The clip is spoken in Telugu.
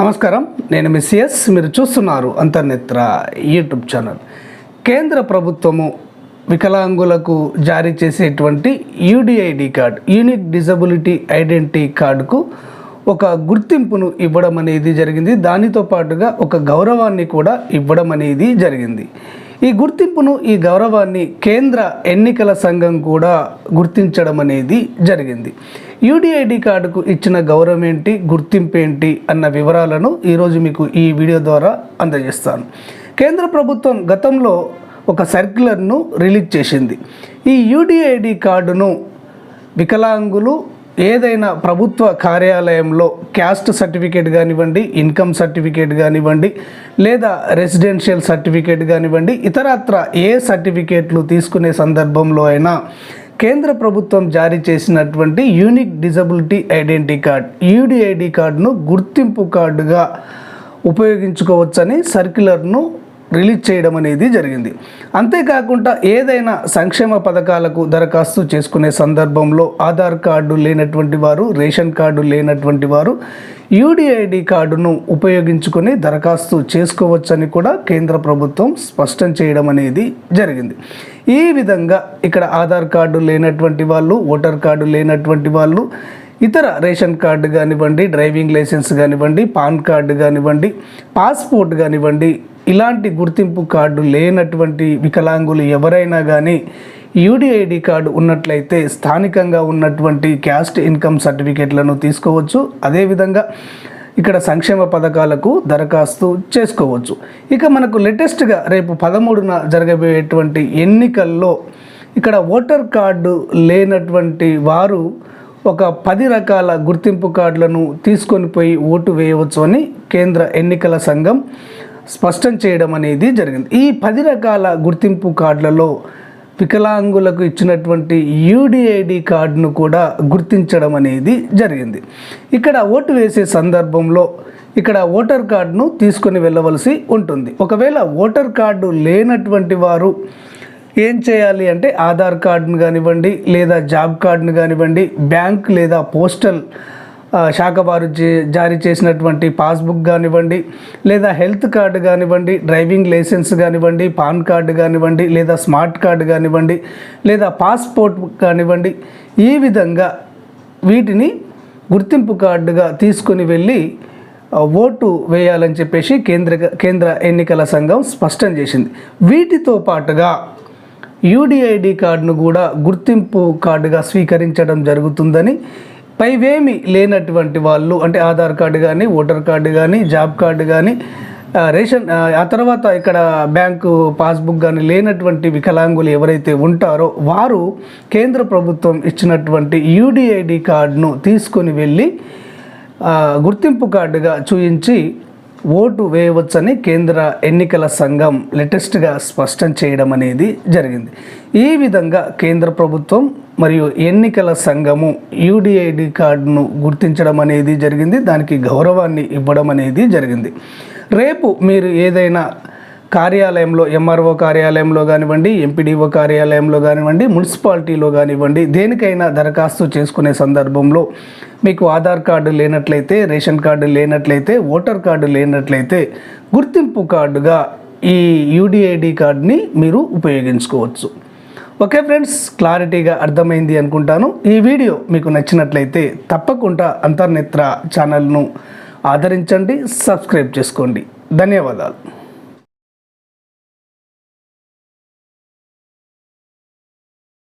నమస్కారం. నేను మిస్సిఎస్ మీరు చూస్తున్నారు అంతర్నేత్ర యూట్యూబ్ ఛానల్. కేంద్ర ప్రభుత్వము వికలాంగులకు జారీ చేసేటువంటి UDID card unique disability identity కార్డుకు ఒక గుర్తింపును ఇవ్వడం అనేది జరిగింది. దానితో పాటుగా ఒక గౌరవాన్ని కూడా ఇవ్వడం అనేది జరిగింది. ఈ గుర్తింపును ఈ గౌరవాన్ని కేంద్ర ఎన్నికల సంఘం కూడా గుర్తించడం అనేది జరిగింది. యూడిఐడి కార్డుకు ఇచ్చిన గౌరవం ఏంటి గుర్తింపు ఏంటి అన్న వివరాలను ఈరోజు మీకు ఈ వీడియో ద్వారా అందజేస్తాను. కేంద్ర ప్రభుత్వం గతంలో ఒక సర్క్యులర్ను రిలీజ్ చేసింది. ఈ యూడిఐడి కార్డును వికలాంగులు ఏదైనా ప్రభుత్వ కార్యాలయంలో క్యాస్ట్ సర్టిఫికేట్ కానివ్వండి ఇన్కమ్ సర్టిఫికేట్ కానివ్వండి లేదా రెసిడెన్షియల్ సర్టిఫికేట్ కానివ్వండి ఇతరత్ర ఏ సర్టిఫికేట్లు తీసుకునే సందర్భంలో అయినా కేంద్ర ప్రభుత్వం జారీ చేసినటువంటి unique disability identity card UDID కార్డును గుర్తింపు కార్డుగా ఉపయోగించుకోవచ్చని సర్క్యులర్ను రిలీజ్ చేయడం అనేది జరిగింది. అంతేకాకుండా ఏదైనా సంక్షేమ పథకాలకు దరఖాస్తు చేసుకునే సందర్భంలో ఆధార్ కార్డు లేనటువంటి వారు రేషన్ కార్డు లేనటువంటి వారు యూడిఐడి కార్డును ఉపయోగించుకొని దరఖాస్తు చేసుకోవచ్చని కూడా కేంద్ర ప్రభుత్వం స్పష్టం చేయడం అనేది జరిగింది. ఈ విధంగా ఇక్కడ ఆధార్ కార్డు లేనటువంటి వాళ్ళు ఓటర్ కార్డు లేనటువంటి వాళ్ళు ఇతర రేషన్ కార్డు కానివ్వండి డ్రైవింగ్ లైసెన్స్ కానివ్వండి పాన్ కార్డు కానివ్వండి పాస్పోర్ట్ కానివ్వండి ఇలాంటి గుర్తింపు కార్డు లేనటువంటి వికలాంగులు ఎవరైనా కానీ యూడిఐడి కార్డు ఉన్నట్లయితే స్థానికంగా ఉన్నటువంటి క్యాస్ట్ ఇన్కమ్ సర్టిఫికేట్లను తీసుకోవచ్చు. అదేవిధంగా ఇక్కడ సంక్షేమ పథకాలకు దరఖాస్తు చేసుకోవచ్చు. ఇక మనకు లేటెస్ట్గా రేపు పదమూడున జరగబోయేటువంటి ఎన్నికల్లో ఇక్కడ ఓటర్ కార్డు లేనటువంటి వారు ఒక పది రకాల గుర్తింపు కార్డులను తీసుకొని పోయి ఓటు వేయవచ్చు అని కేంద్ర ఎన్నికల సంఘం స్పష్టం చేయడం అనేది జరిగింది. ఈ పది రకాల గుర్తింపు కార్డులలో వికలాంగులకు ఇచ్చినటువంటి యూడిఐడి కార్డును కూడా గుర్తించడం అనేది జరిగింది. ఇక్కడ ఓటు వేసే సందర్భంలో ఇక్కడ ఓటర్ కార్డును తీసుకొని వెళ్ళవలసి ఉంటుంది. ఒకవేళ ఓటర్ కార్డు లేనటువంటి వారు ఏం చేయాలి అంటే ఆధార్ కార్డును కానివ్వండి లేదా జాబ్ కార్డును కానివ్వండి బ్యాంక్ లేదా పోస్టల్ శాఖ వారు జారీ చేసినటువంటి పాస్బుక్ కానివ్వండి లేదా హెల్త్ కార్డు కానివ్వండి డ్రైవింగ్ లైసెన్స్ కానివ్వండి పాన్ కార్డు కానివ్వండి లేదా స్మార్ట్ కార్డు కానివ్వండి లేదా పాస్పోర్ట్ కానివ్వండి ఈ విధంగా వీటిని గుర్తింపు కార్డుగా తీసుకొని వెళ్ళి ఓటు వేయాలని చెప్పేసి కేంద్ర కేంద్ర ఎన్నికల సంఘం స్పష్టం చేసింది. వీటితో పాటుగా యూడిఐడి కార్డును కూడా గుర్తింపు కార్డుగా స్వీకరించడం జరుగుతుందని పైవేమి లేనటువంటి వాళ్ళు అంటే ఆధార్ కార్డు కానీ ఓటర్ కార్డు కానీ జాబ్ కార్డు కానీ రేషన్ ఆ, తర్వాత ఇక్కడ బ్యాంకు పాస్బుక్ కానీ లేనటువంటి వికలాంగులు ఎవరైతే ఉంటారో వారు కేంద్ర ప్రభుత్వం ఇచ్చినటువంటి యూడిఐడి కార్డును తీసుకొని వెళ్ళి గుర్తింపు కార్డుగా చూయించి ఓటు వేయవచ్చని కేంద్ర ఎన్నికల సంఘం లేటెస్ట్గా స్పష్టం చేయడం అనేది జరిగింది. ఈ విధంగా కేంద్ర ప్రభుత్వం మరియు ఎన్నికల సంఘము యూడిఐడి కార్డును గుర్తించడం అనేది జరిగింది. దానికి గౌరవాన్ని ఇవ్వడం అనేది జరిగింది. రేపు మీరు ఏదైనా కార్యాలయంలో ఎంఆర్ఓ కార్యాలయంలో కానివ్వండి ఎంపీడీఓ కార్యాలయంలో కానివ్వండి మున్సిపాలిటీలో కానివ్వండి దేనికైనా దరఖాస్తు చేసుకునే సందర్భంలో మీకు ఆధార్ కార్డు లేనట్లయితే రేషన్ కార్డు లేనట్లయితే ఓటర్ కార్డు లేనట్లయితే గుర్తింపు కార్డుగా ఈ యూడిఐడి కార్డుని మీరు ఉపయోగించుకోవచ్చు. ఓకే ఫ్రెండ్స్ క్లారిటీగా అర్థమైంది అనుకుంటాను. ఈ వీడియో మీకు నచ్చినట్లయితే తప్పకుండా అంతర్నేత్ర ఛానల్ను ఆదరించండి సబ్స్క్రైబ్ చేసుకోండి. ధన్యవాదాలు.